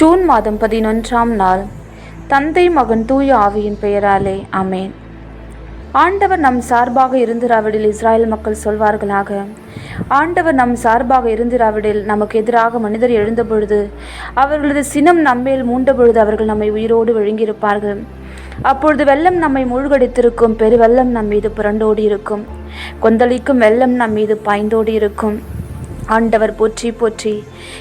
June மாதம் பதினொன்றாம் நாள். தந்தை மகன் தூய ஆவியின் பெயராலே அமேன் ஆண்டவர் நம் சார்பாக இருந்திராவிடில் இஸ்ராயல் மக்கள் சொல்வார்களாக ஆண்டவர் நம் சார்பாக இருந்திராவிடில் நமக்கு எதிராக மனிதர் எழுந்தபொழுது அவர்களது சினம் நம்மேல் மூண்டபொழுது அவர்கள் நம்மை உயிரோடு விழுங்கியிருப்பார்கள். அப்பொழுது வெள்ளம் நம்மை மூழ்கடித்திருக்கும் பெருவெள்ளம் நம் மீது புரண்டோடி இருக்கும் கொந்தளிக்கும் வெள்ளம் நம் மீது பாய்ந்தோடி இருக்கும் ஆண்டவர் போற்றி போற்றி.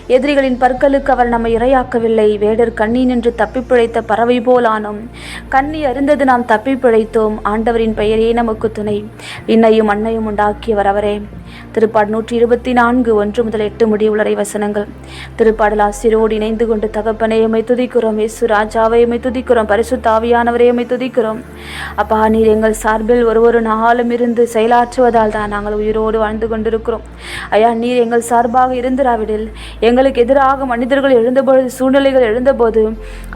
எதிரிகளின் பற்களுக்கு அவர் நம்மை இரையாக்கவில்லை. வேடர் கண்ணி நின்று தப்பி பிழைத்த பறவை போலானோம் கண்ணி அருந்தது நாம் தப்பி பிழைத்தோம். ஆண்டவரின் பெயரே நமக்கு துணை. விண்ணையும் அன்னையும் உண்டாக்கியவர் அவரே. திருப்பாடு நூற்றி இருபத்தி நான்கு ஒன்று முதல் எட்டு முடிவுளரை வசனங்கள். திருப்பாடல் ஆசிரியரோடு இணைந்து கொண்டு தகப்பனை எம்மை துதிக்கிறோம். இயேசு ராஜாவை எம்மை துதிக்கிறோம். பரிசு தாவியானவரை எம்மை துதிக்கிறோம். அப்பா நீர் எங்கள் சார்பில் ஒரு ஒரு நாளும் இருந்து செயலாற்றுவதால் தான் நாங்கள் உயிரோடு வாழ்ந்து கொண்டிருக்கிறோம். ஐயா நீர் எங்கள் சார்பாக இருந்திராவிடில் எங்களுக்கு எதிராக மனிதர்கள் எழுந்தபொழுது சூழ்நிலைகள் எழுந்தபோது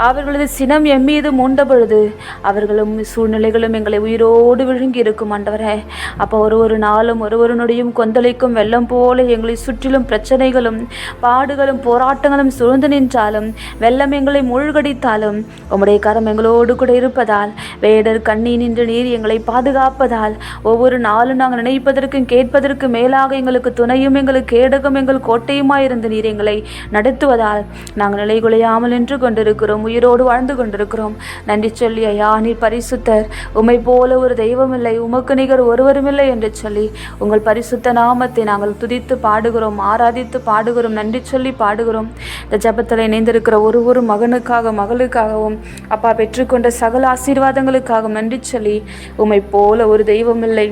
அவர்களது சினம் எம் மீது மூண்ட பொழுது அவர்களும் சூழ்நிலைகளும் எங்களை உயிரோடு விழுங்கி இருக்கும் ஆண்டவரே. அப்போ ஒரு ஒரு நாளும் ஒரு ஒரு நொடியும் கொந்தளிக்கும் வெள்ளம் போல எங்களை சுற்றிலும் பிரச்சனைகளும் பாடுகளும் போராட்டங்களும் சூழ்ந்து நின்றாலும் வெள்ளம் எங்களை மூழ்கடித்தாலும் உம்முடைய கரம் எங்களோடு கூட இருப்பதால் வேடர் கண்ணி நின்று நீர் எங்களை பாதுகாப்பதால் ஒவ்வொரு நாளும் நாங்கள் நினைப்பதற்கும் கேட்பதற்கும் மேலாக எங்களுக்கு துணையும் எங்களுக்கு கேடகம் எங்கள் கோட்டையுமாயிருந்து நீர் எங்களை நடத்துவதால் நாங்கள் நிலைகுலையாமல் நின்று கொண்டிருக்கிறோம் உயிரோடு வாழ்ந்து கொண்டிருக்கிறோம். நன்றி சொல்லி ஐயா நீர் பரிசுத்தர். உமை போல ஒரு தெய்வம் இல்லை உமக்கு நிகர் ஒருவரும் இல்லை என்று சொல்லி உங்கள் பரிசுத்த நாமத்தை நாங்கள் துதித்து பாடுகிறோம் ஆராதித்து பாடுகிறோம் நன்றி சொல்லி பாடுகிறோம். இந்த ஜபத்தில் இணைந்திருக்கிற ஒரு ஒரு மகனுக்காக மகளுக்காகவும் அப்பா பெற்றுக்கொண்ட சகல ஆசீர்வாதங்களுக்காகவும் நன்றி சொல்லி உமை போல ஒரு தெய்வம் இல்லை.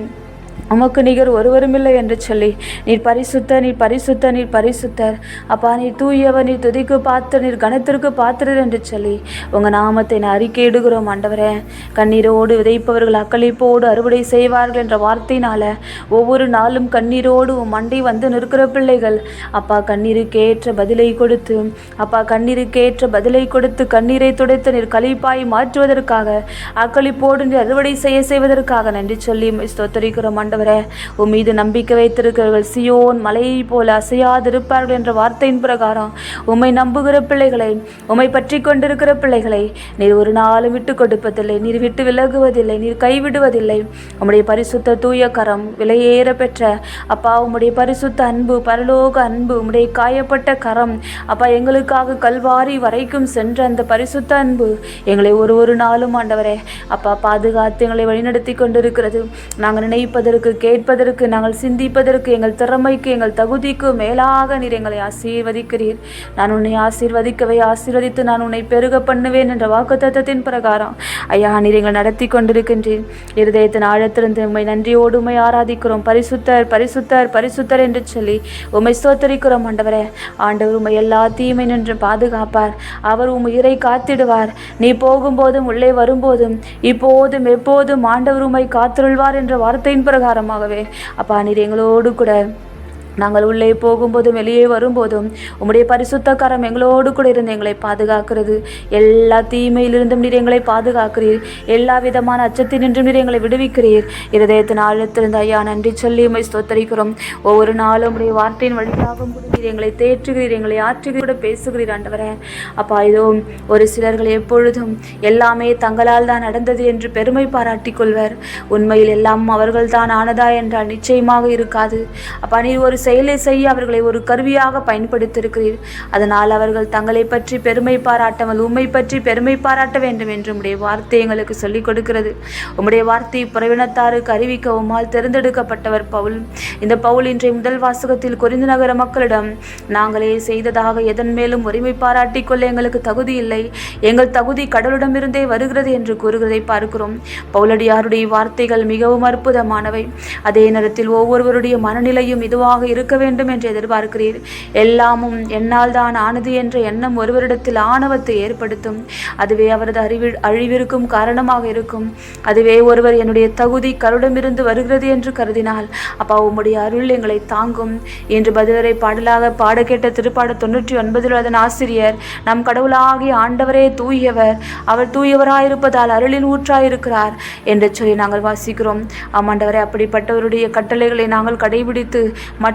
உமக்கு நிகர் ஒருவருமில்லை என்று சொல்லி நீர் பரிசுத்த நீர் பரிசுத்த நீர் பரிசுத்தர் அப்பா நீர் தூயவர் நீர் துதிக்கு பாத்திர நீர் கணத்திற்கு பாத்திரர் என்று சொல்லி உங்கள் நாமத்தை நான் அறிக்கையிடுகிறோம் ஆண்டவரே. கண்ணீரோடு விதைப்பவர்கள் அக்களிப்போடு அறுவடை செய்வார்கள் என்ற வார்த்தையினால ஒவ்வொரு நாளும் கண்ணீரோடு உன் மண்டை வந்து நிற்கிற பிள்ளைகள் அப்பா கண்ணீருக்கு ஏற்ற பதிலை கொடுத்து அப்பா கண்ணீருக்கு ஏற்ற பதிலை கொடுத்து கண்ணீரை துடைத்து நீர் கழிப்பாய் மாற்றுவதற்காக அக்களிப்போடு நீர் அறுவடை செய்ய செய்வதற்காக நன்றி சொல்லி ஸ்தோத்தரிக்கிறோம் ஆண்டவரே உன் மீது நம்பிக்கை வைத்திருக்கிறவர்கள் சியோன் மலையை போல அசையாதிருப்பார்கள் என்ற வார்த்தையின் பிரகாரம் உம்மை நம்புகிற பிள்ளைகளை உம்மை பற்றி கொண்டிருக்கிற பிள்ளைகளை நீர் ஒரு நாளும் விட்டு கொடுப்பதில்லை நீர் விட்டு விலகுவதில்லை நீர் கைவிடுவதில்லை. உம்முடைய பரிசுத்த தூய கரம் விலையேற பெற்ற அப்பா உம்முடைய பரிசுத்த அன்பு பரலோக அன்பு உம்முடைய காயப்பட்ட கரம் அப்பா எங்களுக்காக கல்வாரி வரைக்கும் சென்ற அந்த பரிசுத்த அன்பு எங்களை ஒரு ஒரு நாளும் ஆண்டவரே அப்பா பாதுகாத்து எங்களை வழிநடத்தி கொண்டிருக்கிறது. நாங்கள் நினைப்பது நினைப்பதற்கு கேட்பதற்கு நாங்கள் சிந்திப்பதற்கு எங்கள் திறமைக்கு எங்கள் தகுதிக்கு மேலாக நீர் எங்களை ஆசீர்வதிக்கிறீர். நான் உன்னை ஆசீர்வதிக்கவே ஆசீர்வதித்து நான் உன்னை பெருக பண்ணுவேன் என்ற வாக்குத்தத்தத்தின் பிரகாரம். ஐயா நீர் எங்களை நடத்தி கொண்டிருக்கின்றேன் இருதயத்தின் ஆழத்திலிருந்து உண்மை நன்றியோடு உண்மை ஆராதிக்கிறோம். பரிசுத்தர் பரிசுத்தர் பரிசுத்தர் என்று சொல்லி உண்மை சோத்தரிக்கிறோம் ஆண்டவரே ஆண்டவர் உண்மை எல்லா தீமை நின்று பாதுகாப்பார். அவர் உன் உயிரை காத்திடுவார். நீ போகும்போதும் உள்ளே வரும்போதும் இப்போதும் எப்போதும் ஆண்டவர் உண்மை காத்திருள்வார் என்ற வார்த்தையின் பிறகு பிரகாரமாகவே. அப்பா நீர் எங்களோடு கூட நாங்கள் உள்ளே போகும்போதும் வெளியே வரும்போதும் உம்முடைய பரிசுத்த கரம் எங்களோடு கூட இருந்து எங்களை பாதுகாக்கிறது. எல்லா தீமையிலிருந்தும் நீர் எங்களை பாதுகாக்கிறீர். எல்லா விதமான அச்சத்தினின்றும் நீர் எங்களை விடுவிக்கிறீர். இருதயத்தின் ஆழத்திலிருந்து ஐயா நன்றி சொல்லி உம்மை ஸ்தோத்தரிக்கிறோம். ஒவ்வொரு நாளும் உடைய வார்த்தையின் வழியாகவும் கூட நீர் எங்களை தேற்றுகிறீர் எங்களை ஆற்றுகிறீர் கூட பேசுகிறீர் ஆண்டவரே. அப்பா இதோ ஒரு சிலர்கள் எப்பொழுதும் எல்லாமே தங்களால் தான் நடந்தது என்று பெருமை பாராட்டிக் கொள்வர். உண்மையில் எல்லாம் அவர்கள் தான் ஆனதா என்றால் நிச்சயமாக இருக்காது. அப்பா நீர் ஒரு செயலை செய்ய அவர்களை ஒரு கருவியாக பயன்படுத்தியிருக்கிறீர். அதனால் அவர்கள் தங்களை பற்றி பெருமை பாராட்டாமல் உம்மை பற்றி பெருமை பாராட்ட வேண்டும் என்று உம்முடைய வார்த்தை எங்களுக்கு சொல்லிக் கொடுக்கிறது. உம்முடைய வார்த்தை புறவினத்தாருக்கு அறிவிக்க உம்மால் தேர்ந்தெடுக்கப்பட்டவர் பவுல். இந்த பவுல் இன்றைய முதல் வாசகத்தில் குறிந்து நகர மக்களிடம் நாங்களே செய்ததாக எதன் மேலும் உரிமை பாராட்டிக் கொள்ள எங்களுக்கு தகுதி இல்லை. எங்கள் தகுதி கடவுளிடமிருந்தே வருகிறது என்று கூறுகிறதை பார்க்கிறோம். பவுலடியாருடைய வார்த்தைகள் மிகவும் அற்புதமானவை. அதே நேரத்தில் ஒவ்வொருவருடைய மனநிலையும் இதுவாக இருக்க வேண்டும் என்று எதிர்பார்க்கிறீர். எல்லாமும் என்னால் தான் ஆனது என்ற எண்ணம் ஒருவரிடத்தில் ஆணவத்தை ஏற்படுத்தும். அதுவே அவரது அறிவி அழிவிற்கும் காரணமாக இருக்கும். அதுவே ஒருவர் என்னுடைய தகுதி கருடமிருந்து வருகிறது என்று கருதினால் அப்பா உம்முடைய அருள் எங்களை தாங்கும். என்று பதிலரை பாடலாக பாட கேட்ட திருப்பாட தொண்ணூற்றி ஒன்பதில் அதன் ஆசிரியர் நம் கடவுளாகிய ஆண்டவரே தூயவர் அவர் தூயவராயிருப்பதால் அருளின் ஊற்றாயிருக்கிறார் என்று சொல்லி நாங்கள் வாசிக்கிறோம். ஆமாண்டவரை அப்படிப்பட்டவருடைய கட்டளைகளை நாங்கள் கடைபிடித்து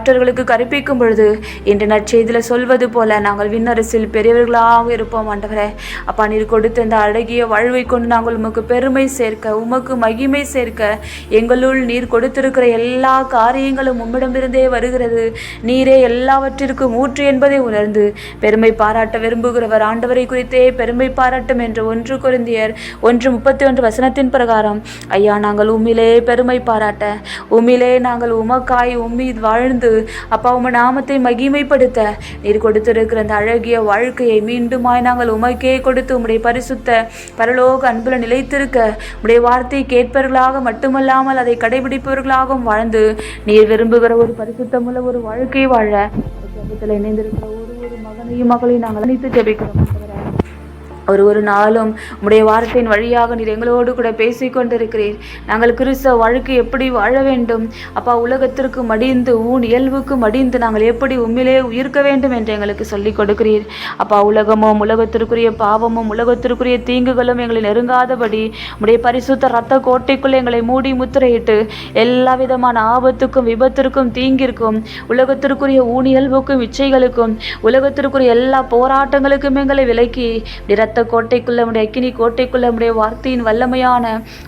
மற்றவர்களுக்கு கற்பிக்கும் பொழுது இன்று நற்செய்தியில் சொல்வது போல நாங்கள் விண்ணரசில் பெரியவர்களாக இருப்போம் ஆண்டவரே. அப்பா நீர் கொடுத்த இந்த அழகிய வாழ்வை கொண்டு நாங்கள் உமக்கு பெருமை சேர்க்க உமக்கு மகிமை சேர்க்க எங்களுள் நீர் கொடுத்திருக்கிற எல்லா காரியங்களும் உம்மிடமிருந்தே வருகிறது. நீரே எல்லாவற்றிற்கும் ஊற்று என்பதை உணர்ந்து பெருமை பாராட்ட விரும்புகிறவர் ஆண்டவரை குறித்தே பெருமை பாராட்டும் என்ற ஒன்று குருந்தியர் ஒன்று முப்பத்தி ஒன்று வசனத்தின் பிரகாரம் ஐயா நாங்கள் உம்மிலே பெருமை பாராட்ட உம்மிலே நாங்கள் உமக்காய் உம்மீது வாழ்ந்து அப்பா உம நாமத்தை மகிமைப்படுத்த. நீர் கொடுத்திருக்கிற அந்த அழகிய வாழ்க்கையை மீண்டுமாய் நாங்கள் உமக்கே கொடுத்து உம்முடைய பரிசுத்த பரலோக அன்புல நிலைத்திருக்க உடைய வார்த்தை கேட்பவர்களாக மட்டுமல்லாமல் அதை கடைபிடிப்பவர்களாகவும் வாழ்ந்து நீர் விரும்புகிற ஒரு பரிசுத்தமுள்ள ஒரு வாழ்க்கை வாழ. இணைந்திருக்கிற ஒரு ஒரு மகனையும் மகளையும் நாங்கள் அனைத்து ஜபிக்கிறோம். ஒரு ஒரு நாளும் உடைய வார்த்தையின் வழியாக நீர் எங்களோடு கூட பேசிக் கொண்டிருக்கிறீர். நாங்கள் கிறிஸ்தவ வாழ்க்கை எப்படி வாழ வேண்டும்? அப்பா உலகத்திற்கு மடிந்து ஊன் இயல்புக்கு மடிந்து நாங்கள் எப்படி உண்மையிலே உயிர்க்க வேண்டும் என்று எங்களுக்கு சொல்லிக் கொடுக்கிறீர். அப்பா உலகமும் உலகத்திற்குரிய பாவமும் உலகத்திற்குரிய தீங்குகளும் எங்களை நெருங்காதபடி உடைய பரிசுத்த ரத்த கோட்டைக்குள் எங்களை மூடி முத்திரையிட்டு எல்லா விதமான ஆபத்துக்கும் விபத்திற்கும் தீங்கிற்கும் உலகத்திற்குரிய ஊனியல்புக்கும் இச்சைகளுக்கும் உலகத்திற்குரிய எல்லா போராட்டங்களுக்கும் எங்களை விலக்கி ரத்த இரத்த கோட்டைக்குள்ள உடைய அக்கினி கோட்டைக்குள்ள உடைய வார்த்தையின் வல்லமையான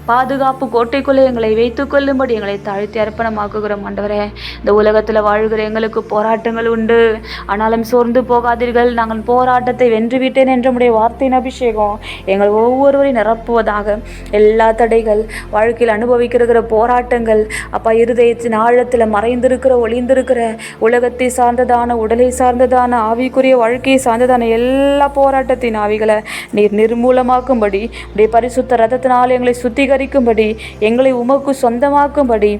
பாதுகாப்பு கோட்டைக்குள்ளே எங்களை வைத்துக் கொள்ளும்படி எங்களை தாழ்த்தி அர்ப்பணமாக்குகிறோம் ஆண்டவரே. இந்த உலகத்தில் வாழ்கிற எங்களுக்கு போராட்டங்கள் உண்டு. ஆனாலும் சோர்ந்து போகாதீர்கள். நாங்கள் போராட்டத்தை வென்றுவிட்டேன் என்ற உடைய வார்த்தையின் அபிஷேகம் எங்கள் ஒவ்வொருவரையும் நிரப்புவதாக எல்லா தடைகள் வாழ்க்கையில் அனுபவிக்கிற போராட்டங்கள் அப்பா இருதயத்தின் ஆழத்தில் மறைந்திருக்கிற ஒளிந்திருக்கிற உலகத்தை சார்ந்ததான உடலை சார்ந்ததான ஆவிக்குரிய வாழ்க்கையை சார்ந்ததான எல்லா போராட்டத்தின் ஆவிகளை நீர் நிர்மூலமாக்கும்படி உடைய பரிசுத்த ரதத்தினால் எங்களை சுத்திகரிக்கும்படி எங்களை உமக்கு சொந்தமாக்கும்படி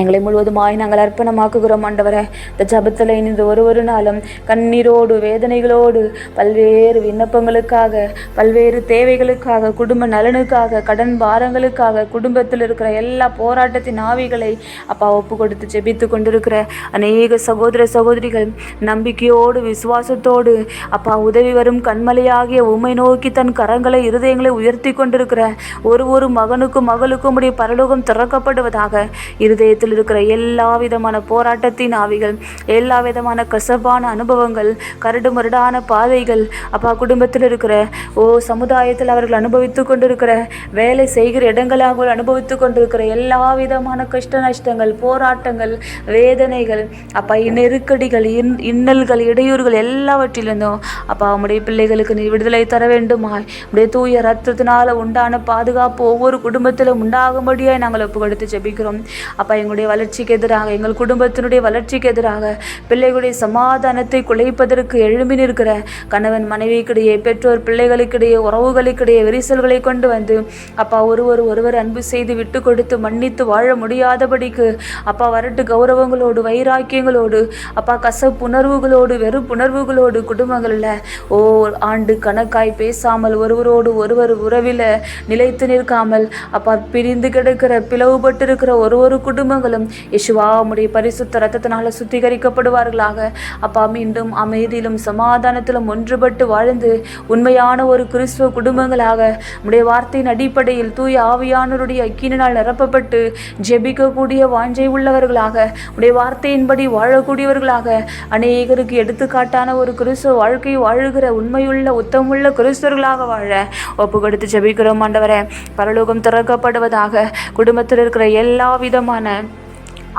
எங்களை முழுவதுமாய் நாங்கள் அர்ப்பணமாக்குகிறோம் ஆண்டவரை. இந்த ஜபத்தில் இணைந்து ஒரு ஒரு நாளும் கண்ணீரோடு வேதனைகளோடு பல்வேறு விண்ணப்பங்களுக்காக பல்வேறு தேவைகளுக்காக குடும்ப நலனுக்காக கடன் பாரங்களுக்காக குடும்பத்தில் இருக்கிற எல்லா போராட்டத்தின் ஆவிகளை அப்பா ஒப்பு கொடுத்து ஜெபித்து கொண்டிருக்கிற அநேக சகோதர சகோதரிகள் நம்பிக்கையோடு விசுவாசத்தோடு அப்பா உதவி வரும் கண்மலையாகிய உமை நோக்கி தன் கரங்களை இருதயங்களை உயர்த்தி கொண்டிருக்கிற ஒரு ஒரு மகனுக்கும் மகளுக்கும் உடைய பரலோகம் திறக்கப்படுவதாக இருதயத்தில் இருக்கிற எல்லா விதமான போராட்டத்தின் ஆவிகள் எல்லா விதமான கசப்பான அனுபவங்கள் கரடு முரடான பாதைகள் அப்பா குடும்பத்தில் இருக்கிற ஓ சமுதாயத்தில் அவர்கள் அனுபவித்து கொண்டிருக்கிற வேலை செய்கிற இடங்களாக அனுபவித்து கொண்டிருக்கிற எல்லா விதமான கஷ்ட நஷ்டங்கள் போராட்டங்கள் வேதனைகள் அப்பா நெருக்கடிகள் இன் இன்னல்கள் இடையூறுகள் எல்லாவற்றிலிருந்தும் அப்பா உம்முடைய பிள்ளைகளுக்கு நீ விடுதலை தர வேண்டுமாய். உடைய தூய ரத்தத்தினால உண்டான பாதுகாப்பு ஒவ்வொரு குடும்பத்திலும் உண்டாகும்படியாய் நாங்கள் ஒப்பு கொடுத்து ஜெபிக்கிறோம். அப்பா எங்களுடைய வளர்ச்சிக்கு எதிராக எங்கள் குடும்பத்தினுடைய வளர்ச்சிக்கு எதிராக பிள்ளைகளுடைய சமாதானத்தை குலைப்பதற்கு எழும்பி நிற்கிற கணவன் மனைவிக்கிடையே பெற்றோர் பிள்ளைகளுக்கிடையே உறவுகளுக்கிடையே விரிசல்களை கொண்டு வந்து அப்பா ஒருவர் ஒருவர் அன்பு செய்து விட்டு கொடுத்து மன்னித்து வாழ முடியாதபடிக்கு அப்பா வரட்டு கௌரவங்களோடு வைராக்கியங்களோடு அப்பா கசப்புணர்வுகளோடு வெறுப்புணர்வுகளோடு குடும்பங்களில் ஓ ஆண்டு கணக்காய் பேசாமல் ஒருவரோடு ஒருவர் உறவில் நிலைத்து நிற்காமல் அப்பா பிரிந்து கிடக்கிற பிளவுபட்டிருக்கிற ஒரு ஒரு குடும்பங்கள் யேசுவா உம்முடைய பரிசுத்த ரத்தத்தினால சுத்திகரிக்கப்படுவார்களாக. அப்பா மீண்டும் அமைதியிலும் சமாதானத்திலும் ஒன்றுபட்டு வாழ்ந்து உண்மையான ஒரு கிறிஸ்துவ குடும்பங்களாக உம்முடைய வார்த்தையின் அடிப்படையில் தூய ஆவியானவருடைய அக்கினால் நிரப்பப்பட்டு ஜெபிக்கக்கூடிய வாஞ்சை உள்ளவர்களாக உடைய வார்த்தையின்படி வாழக்கூடியவர்களாக அநேகருக்கு எடுத்துக்காட்டான ஒரு கிறிஸ்துவ வாழ்க்கை வாழுகிற உண்மையுள்ள உத்தமுள்ள கிறிஸ்தவர்களாக வாழ ஒப்பு கொடுத்து ஜெபிக்கிறோம் ஆண்டவரே. பரலோகம் திறக்கப்படுவதாக குடும்பத்தில் இருக்கிற எல்லா விதமான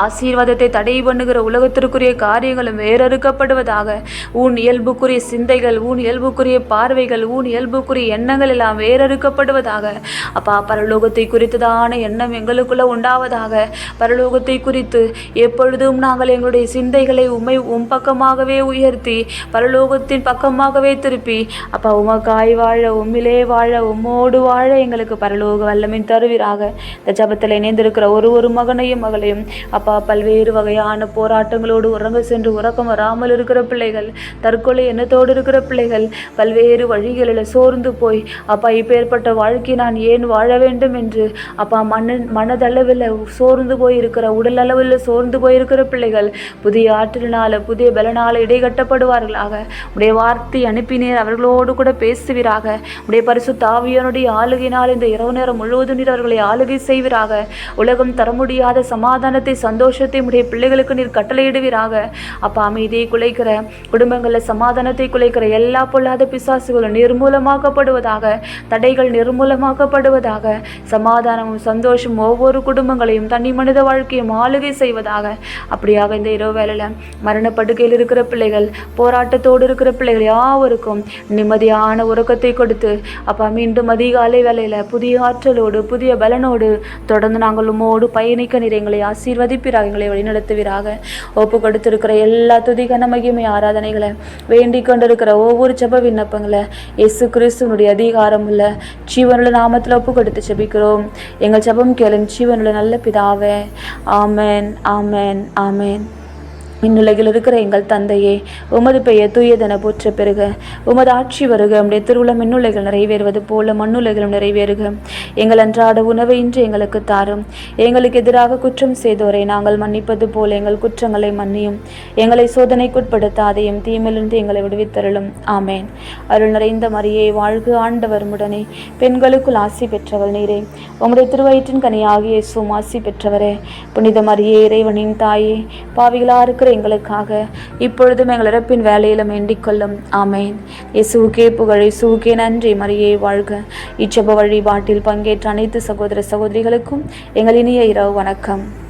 ஆசீர்வாதத்தை தடை பண்ணுகிற உலகத்திற்குரிய காரியங்களும் வேறறுக்கப்படுவதாக. உன் இயல்புக்குரிய சிந்தைகள் ஊன் இயல்புக்குரிய பார்வைகள் ஊன் இயல்புக்குரிய எண்ணங்கள் எல்லாம் வேறறுக்கப்படுவதாக. அப்பா பரலோகத்தை குறித்ததான எண்ணம் எங்களுக்குள்ள உண்டாவதாக. பரலோகத்தை குறித்து எப்பொழுதும் நாங்கள் எங்களுடைய சிந்தைகளை உண்மை உம் பக்கமாகவே உயர்த்தி பரலோகத்தின் பக்கமாகவே திருப்பி அப்பா உமக்காய் வாழ உம்மிலே வாழ உம்மோடு வாழ எங்களுக்கு பரலோக வல்லமை தருவீராக. இந்த ஜபத்தில் இணைந்திருக்கிற ஒரு ஒரு மகனையும் மகளையும் அப்பா அப்பா பல்வேறு வகையான போராட்டங்களோடு உறங்க சென்று உறக்கம் வராமல் இருக்கிற பிள்ளைகள் தற்கொலை எண்ணத்தோடு இருக்கிற பிள்ளைகள் பல்வேறு வழிகளில் சோர்ந்து போய் அப்பா இப்பேற்பட்ட வாழ்க்கை நான் ஏன் வாழ வேண்டும்? என்று அப்பா மன மனதளவில் சோர்ந்து போய் இருக்கிற உடல் அளவில் சோர்ந்து போயிருக்கிற பிள்ளைகள் புதிய ஆற்றலினால புதிய பலனால இடைகட்டப்படுவார்களாக. உடைய வார்த்தை அனுப்பினீர் அவர்களோடு கூட பேசுவீராக. உடைய பரிசு தாவியனுடைய ஆளுகையினால் இந்த இரவு நேரம் முழுவதும் நீர் அவர்களை ஆளுகை செய்வீராக. உலகம் தர முடியாத சமாதானத்தை சந்தோஷத்தை உடைய பிள்ளைகளுக்கு நீர் கட்டளையிடுவீராக. அப்பா அமைதியை குலைக்கிற குடும்பங்களில் சமாதானத்தை குலைக்கிற எல்லா பொல்லாத பிசாசுகளும் நிர்மூலமாக்கப்படுவதாக தடைகள் நிர்மூலமாக்கப்படுவதாக சமாதானமும் சந்தோஷம் ஒவ்வொரு குடும்பங்களையும் தனி மனித வாழ்க்கையும் ஆளுகை செய்வதாக. அப்படியாக இந்த இரவு வேலையில் மரணப்படுகையில் இருக்கிற பிள்ளைகள் போராட்டத்தோடு இருக்கிற பிள்ளைகள் யாவருக்கும் நிம்மதியான உறக்கத்தை கொடுத்து அப்பா மீண்டும் அதிகாலை வேலையில் புதிய ஆற்றலோடு புதிய பலனோடு தொடர்ந்து நாங்கள் உமோடு பயணிக்க நிறைய எங்களை ஆசீர்வதிப்பீராக எங்களை வழிநடத்துவீராக. ஒப்பு கொடுத்திருக்கிற எல்லா துதி மகிமை ஆராதனைகளை வேண்டிக் கொண்டிருக்கிற ஒவ்வொரு செப விண்ணப்பங்களை இயேசு கிறிஸ்துவனுடைய அதிகாரம் உள்ள ஜீவனுள்ள நாமத்தில் ஒப்பு கொடுத்து ஜெபிக்கிறோம். எங்கள் செபம் கேளும் ஜீவனுள்ள நல்ல பிதாவே. ஆமேன் ஆமேன் ஆமேன். இந்நிலையில் இருக்கிற எங்கள் தந்தையே உமது பெயர் தூயதென போற்ற பெருக உமது ஆட்சி வருக உம்முடைய திருவுளம் மின்னுலைகள் நிறைவேறுவது போல மண்ணுலைகளும் நிறைவேறுக. எங்கள் அன்றாட உணவை இன்று எங்களுக்கு தாரும். எங்களுக்கு எதிராக குற்றம் செய்தோரை நாங்கள் மன்னிப்பது போல எங்கள் குற்றங்களை மன்னியும். எங்களை சோதனைக்குட்படுத்தாதையும் தீமையிலிருந்து எங்களை விடுவித்தருளும். ஆமேன். அருள் நிறைந்த மரியே வாழ்க ஆண்டவர்முடனே பெண்களுக்குள் ஆசி பெற்றவள் நீரே. உங்களுடைய திருவயிற்றின் கனியாகிய சும் ஆசி பெற்றவரே. புனித மரியே இறைவனின் தாயே. பாவிகளாருக்கு எங்களுக்காக இப்பொழுதும் எங்கள் இறப்பின் வேலையிலும் மேண்டிக்கொள்ளும் ஆமேன். இயேசுவுக்கே புகழை சுகே நன்றி. மரியே வாழ்க. இச்சப வழிபாட்டில் பங்கேற்ற அனைத்து சகோதர சகோதரிகளுக்கும் எங்கள் இனிய இரவு வணக்கம்.